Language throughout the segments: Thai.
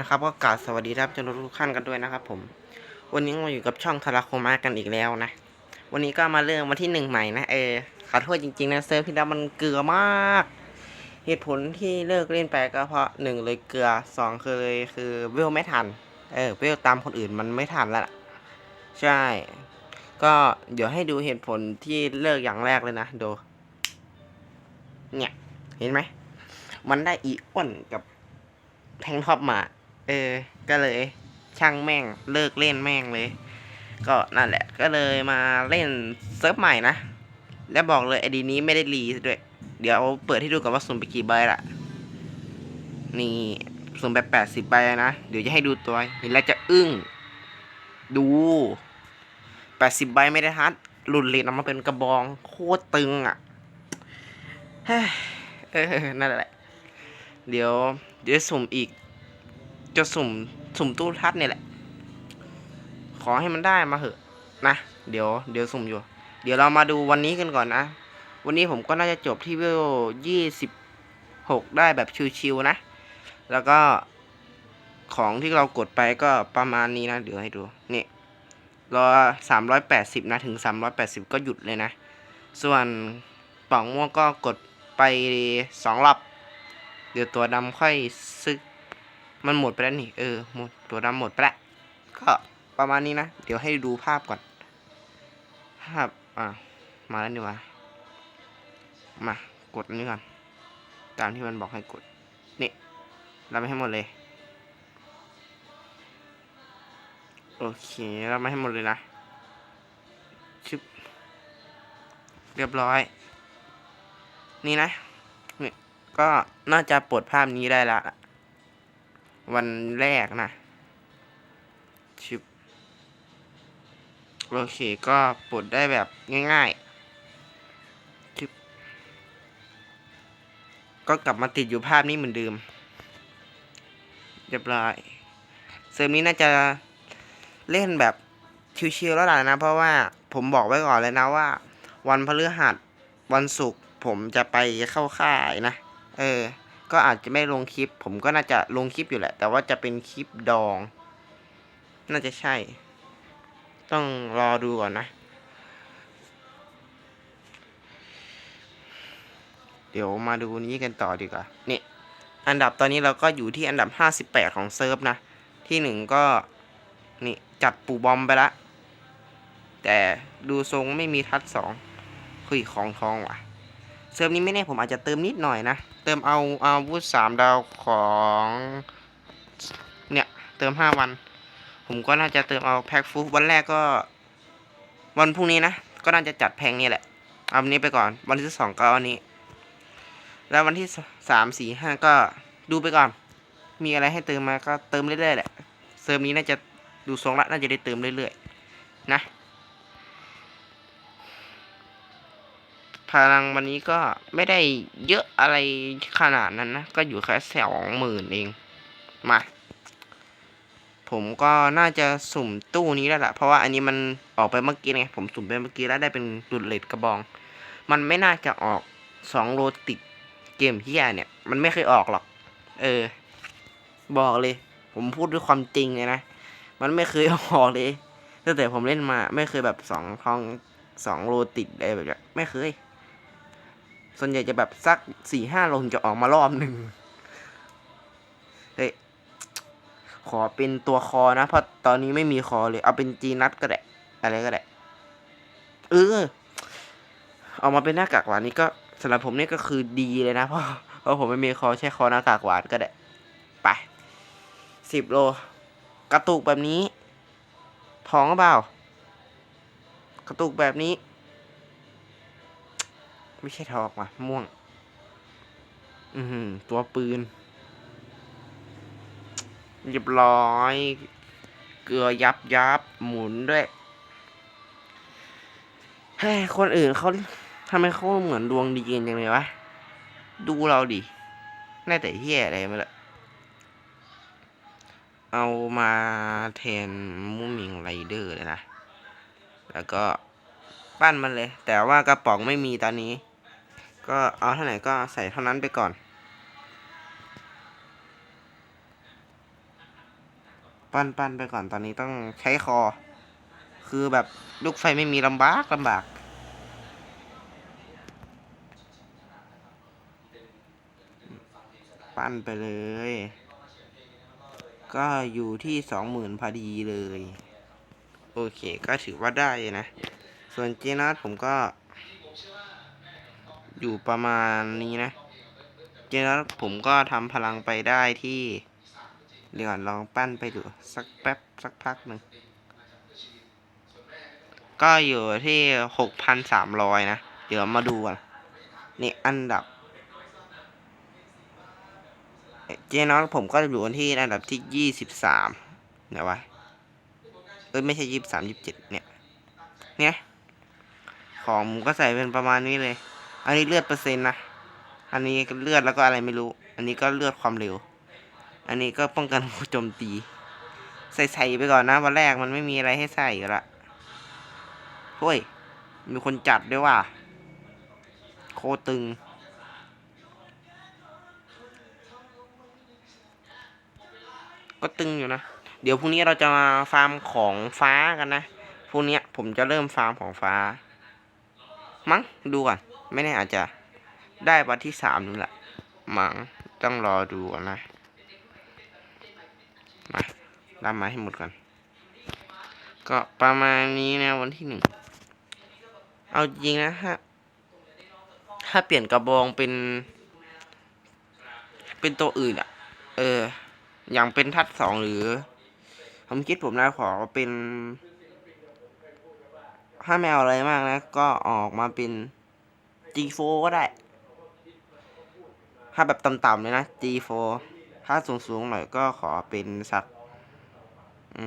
นะครับก็กราบสวัสดีครับทุกทุกท่านกันด้วยนะครับผม วันนี้มาอยู่กับช่องทาราโคมากันอีกแล้วนะ วันนี้ก็มาเรื่องวันที่หนึ่งใหม่นะเออขอโทษจริงๆนะเซิร์ฟที่แล้วมันเกลือมาก เหตุผลที่เลิกเล่นไปก็เพราะหนึ่งเลยเกลือสองคือเลยคือเวลไม่ทัน เออเวลตามคนอื่นมันไม่ทันแล้วล่ะใช่ ก็เดี๋ยวให้ดูเหตุผลที่เลิกอย่างแรกเลยนะดู เนี่ย เห็นไหมมันได้อีอ้นกับแทงท็อปมา เออ ก็เลยช่างแม่งเลิกเล่นแม่งเลย ก็นั่นแหละ ก็เลยมาเล่นเซิร์ฟใหม่นะ แล้วบอกเลยไอดีนี้ไม่ได้รีด้วย เดี๋ยวเปิดให้ดูก่อนว่าสุ่มไปกี่ใบละนี่สุ่มไปแปดสิบใบนะ เดี๋ยวจะให้ดูตัวเห็นแล้วจะอึ้ง ดูแปดสิบใบไม่ได้ฮัทหลุดเลนออกมาเป็นกระบองโคตรตึงอะเฮ้ยเออนั่นแหละ เดี๋ยว เดี๋ยวสุ่มอีก จะสุ่มสุ่มตู้ทัดเนี่ยแหละ ขอให้มันได้มาเหอะ นะ เดี๋ยว เดี๋ยวสุ่มอยู่ เดี๋ยวเรามาดูวันนี้กันก่อนนะ วันนี้ผมก็น่าจะจบที่เวลยี่สิบหกได้แบบชิวๆนะ แล้วก็ของที่เรากดไปก็ประมาณนี้นะ เดี๋ยวให้ดู นี่รอสามร้อยแปดสิบนะ ถึงสามร้อยแปดสิบก็หยุดเลยนะ ส่วนป่องม่วงก็กดไปสองรอบเดี๋ยวตัวดำค่อยซึก มันหมดไปแล้วนี่ เออ หมด ตัวดำหมดไปแล้ว ก็ประมาณนี้นะ เดี๋ยวให้ดูภาพก่อน ภาพ อะมาแล้วนี่วะมา กดนนี้ก่อน ตามที่มันบอกให้กด นี่เราไม่ให้หมดเลย โอเคเราไม่ให้หมดเลยนะ ชึบ เรียบร้อย นี่นะ นี่ ก็น่าจะปลดภาพนี้ได้ละ วันแรกนะชึบโอเคก็ปลดได้แบบง่ายๆชึบก็กลับมาติดอยู่ภาพนี้เหมือนเดิมเรียบร้อยเซิร์ฟนี้น่าจะเล่นแบบชิวๆแล้วล่ะนะ เพราะว่าผมบอกไว้ก่อนเลยนะว่า วันพฤหัสวันศุกร์ผมจะไปเข้าค่ายนะ เออ ก็อาจจะไม่ลงคลิป ผมก็น่าจะลงคลิปอยู่แหละ แต่ว่าจะเป็นคลิปดอง น่าจะใช่ ต้องรอดูก่อนนะ เดี๋ยวมาดูนี้กันต่อดีกว่านี่อันดับตอนนี้เราก็อยู่ที่อันดับ 58 ของเซิร์ฟนะ ที่หนึ่งก็นี่จัดปูบอมไปละ แต่ดูทรงไม่มีทัดสองคุยของทองว่ะ เซิร์ฟนี้ไม่แน่ผมอาจจะเติมนิดหน่อยนะ เติมเอาอาวุธสามดาวของเนี่ยเติมห้าวัน ผมก็น่าจะเติมเอาแพ็กฟูวันแรกก็ วันพรุ่งนี้นะ ก็น่าจะจัดแพงนี่แหละ เอาอันนี้ไปก่อน วันที่สองก็เอาอันนี้ แล้ววันที่สามสี่ห้าก็ดูไปก่อน มีอะไรให้เติมมาก็เติมเรื่อยๆแหละ เซิร์ฟนี้น่าจะดูทรงละน่าจะได้เติมเรื่อยๆนะ พลังวันนี้ก็ไม่ได้เยอะอะไรขนาดนั้นนะ ก็อยู่แค่สองหมื่นเอง มา ผมก็น่าจะสุ่มตู้นี้แล้วล่ะ เพราะว่าอันนี้มันออกไปเมื่อกี้ไง ผมสุ่มไปเมื่อกี้แล้วได้เป็นดุดเลดกระบอง มันไม่น่าจะออกสองโลติดเกมเฮียเนี่ย มันไม่เคยออกหรอก เออ บอกเลย ผมพูดด้วยความจริงเลยนะ มันไม่เคยออกเลยตั้งแต่ผมเล่นมาไม่เคยแบบสองทองสองโลติดอะไรแบบนี้ไม่เคย ส่วนใหญ่จะแบบสักสี่ห้าโลถึงจะออกมารอบหนึ่งเฮ้ยขอเป็นตัวคอนะเพราะตอนนี้ไม่มีคอเลย เอาเป็นจีนัทก็ได้อะไรก็ได้เออออกมาเป็นหน้ากากหวานนี่ก็สำหรับผมนี่ก็คือดีเลยนะเพราะเพราะผมไม่มีคอใช้คอหน้ากากหวานก็ได้ไปสิบโล กระตุกแบบนี้ท้องเปล่ากระตุกแบบนี้ ไม่ใช่ทองว่ะ ม่วง อือหือตัวปืนเรียบร้อย เกลือยับยับหมุนด้วยเฮ้ยคนอื่นเขาทำไมเขาเหมือนดวงดีกันจังเลยวะ ดูเราดิน่าแต่เฮียอะไรมาละเอามาแทนมูมิงไรเดอร์เลยนะ แล้วก็ปั้นมันเลย แต่ว่ากระป๋องไม่มีตอนนี้ ก็เอาเท่าไหร่ก็ใส่เท่านั้นไปก่อน ปั้นปั้นไปก่อนตอนนี้ต้องใช้คอ คือแบบลูกไฟไม่มีลำบากลำบากปั้นไปเลย ก็อยู่ที่สองหมื่นพอดีเลย โอเคก็ถือว่าได้นะ ส่วนเจนัสผมก็ อยู่ประมาณนี้นะเจนัสผมก็ทำพลังไปได้ที่เดี๋ยวก่อนลองปั้นไปดูสักแป๊บสักพักหนึ่งก็อยู่ที่หกพันสามร้อยนะ เดี๋ยวมาดูก่อนนี่อันดับ เจนอสผมก็อยู่ที่อันดับที่ยี่สิบสามเดี๋ยววะเอ้ยไม่ใช่ยี่สิบสามยี่สิบเจ็ดเนี่ย เนี่ย ของผมก็ใส่เป็นประมาณนี้เลย อันนี้เลือดเปอร์เซ็นต์นะ อันนี้เลือดแล้วก็อะไรไม่รู้ อันนี้ก็เลือดความเร็ว อันนี้ก็ป้องกันโจมตี ใส่ใส่ไปก่อนนะวันแรกมันไม่มีอะไรให้ใส่ละเฮ้ย มีคนจัดด้วยว่ะ โคตึง ก็ตึงอยู่นะ เดี๋ยวพรุ่งนี้เราจะมาฟาร์มของฟ้ากันนะ พรุ่งนี้ผมจะเริ่มฟาร์มของฟ้า มั้งดูก่อน ไม่แน่อาจจะได้วันที่สามนี่แหละมังต้องรอดูนะ มาดำมาให้หมดก่อนก็ประมาณนี้นะวันที่หนึ่ง เอาจริงนะฮะ ถ้าเปลี่ยนกระบองเป็น เป็นตัวอื่นอะเออ อย่างเป็นทัดสองหรือ ผมคิดผมนะขอเป็น ถ้าไม่เอาอะไรมากนะ ก็ออกมาเป็น G4 ก็ได้ ถ้าแบบต่ำๆเลยนะ G4 ถ้าสูงๆหน่อยก็ขอเป็นสัก อื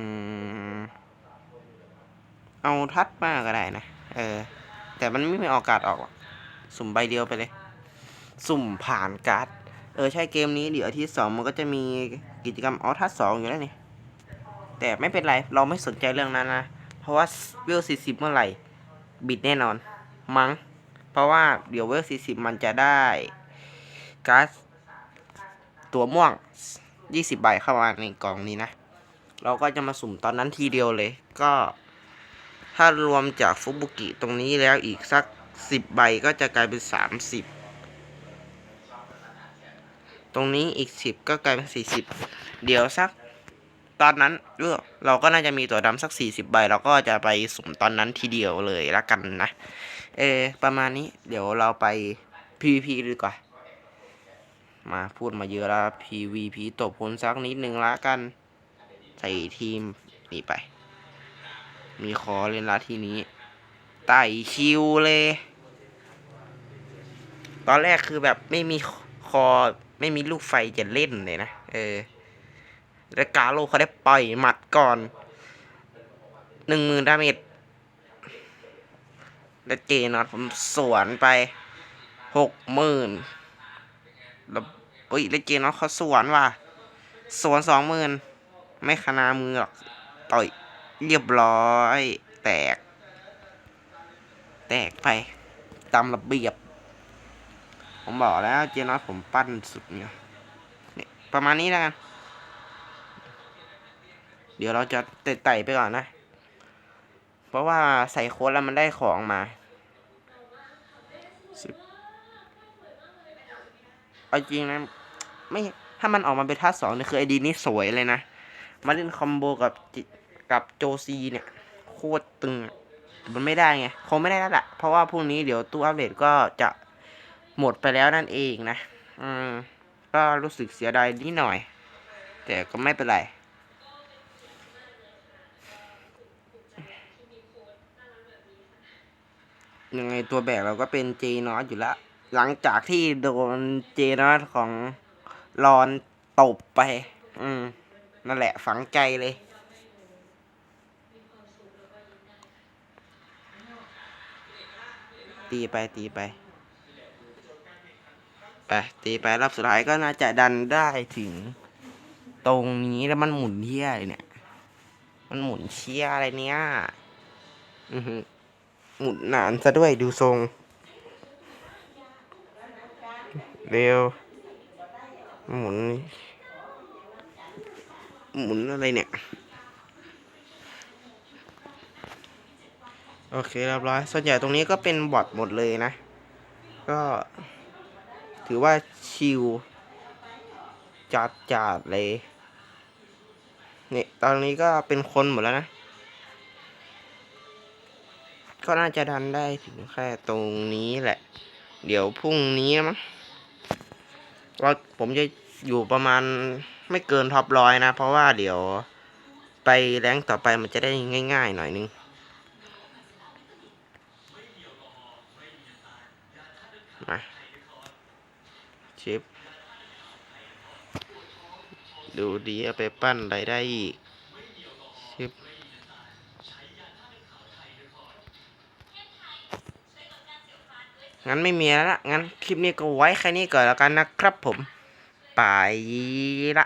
ม เอาทัดมากก็ได้นะ เออ แต่มันไม่มีโอกาสออกหรอกสุ่มใบเดียวไปเลย สุ่มผ่านการ์ด เออ ใช่เกมนี้เดี๋ยวอาที่สองมันก็จะมีกิจกรรมออทัสสองอยู่แล้วนี่ แต่ไม่เป็นไร เราไม่สนใจเรื่องนั้นนะ เพราะว่าเวลสี่สิบเมื่อไหร่ บิดแน่นอน มั้ง เพราะว่าเดี๋ยวเวลสี่สิบมันจะได้ก๊าร์ดตัวม่วงยี่สิบใบเข้ามาในกล่องนี้นะ เราก็จะมาสุ่มตอนนั้นทีเดียวเลย ก็ถ้ารวมจากฟุบุกิตรงนี้แล้วอีกสักสิบใบก็จะกลายเป็นสามสิบตรงนี้อีกสิบก็กลายเป็นสี่สิบเดี๋ยวสักตอนนั้นเออเราก็น่าจะมีตัวดำสักสี่สิบใบ เราก็จะไปสุ่มตอนนั้นทีเดียวเลยละกันนะ เออประมาณนี้ เดี๋ยวเราไป PVP ดีกว่า มาพูดมาเยอะแล้ว PVP ตบผลสักนิดหนึ่งละกัน ใส่ทีมนี่ไป มีคอเล่นละทีนี้ ไต่คิวเลย ตอนแรกคือแบบไม่มีคอไม่มีลูกไฟจะเล่นเลยนะ เออแล้วกาโลเขาได้ปล่อยหมัดก่อนหนึ่งหมื่นดาเมจ แล้วเจนอตผมสวนไปหกหมื่นแล้วเฮ้ยแล้วเจนอตเขาสวนว่ะสวนสองหมื่นไม่ขนามือหรอกต่อยเรียบร้อย แตก แตกไป ตามระเบียบ ผมบอกแล้วเจนอตผมปั้นสุดเนี่ยนี่ประมาณนี้แล้วกัน เดี๋ยวเราจะไต่ไปก่อนนะ เพราะว่าใส่โค้ดแล้วมันได้ของมาสิบเอาจริงนะ ไม่ ถ้ามันออกมาเป็นท่าสองนี่คือไอดีนี่สวยเลยนะ มาเล่นคอมโบกับกับโจซีเนี่ย โคตรตึง มันไม่ได้ไง คงไม่ได้แล้วแหละเพราะว่าพรุ่งนี้เดี๋ยวตู้อัปเดตก็จะหมดไปแล้วนั่นเองนะ อืม ก็รู้สึกเสียดายนิดหน่อย แต่ก็ไม่เป็นไร ยังไงตัวแบกเราก็เป็นเจนอสอยู่แล้วหลังจากที่โดนเจนอสของรอนตบไป อืม นั่นแหละฝังใจเลย ตีไปตีไป ไป ตีไปรอบสุดท้ายก็น่าจะดันได้ถึง ตรงนี้แล้วมันหมุนเที่ยเลยเนี่ย มันหมุนเชี่ยอะไรเนี่ย อือหือ หมุนนานซะด้วยดูทรง เร็ว หมุน หมุนอะไรเนี่ย โอเคเรียบร้อย ส่วนใหญ่ตรงนี้ก็เป็นบอทหมดเลยนะ ก็ถือว่าชิลจัดจัดเลย นี่ ตอนนี้ก็เป็นคนหมดแล้วนะ ก็น่าจะดันได้ถึงแค่ตรงนี้แหละ เดี๋ยวพรุ่งนี้มั้งว่าผมจะอยู่ประมาณไม่เกินท็อปร้อยนะ เพราะว่าเดี๋ยวไปแรงต่อไปมันจะได้ง่าย ๆ หน่อยนึงมาชิป ดูดีเอาไปปั้นอะไรได้อีก งั้นไม่มีแล้วละงั้นคลิปนี้ก็ไว้แค่นี้ก่อนแล้วกันนะครับผม ไปละ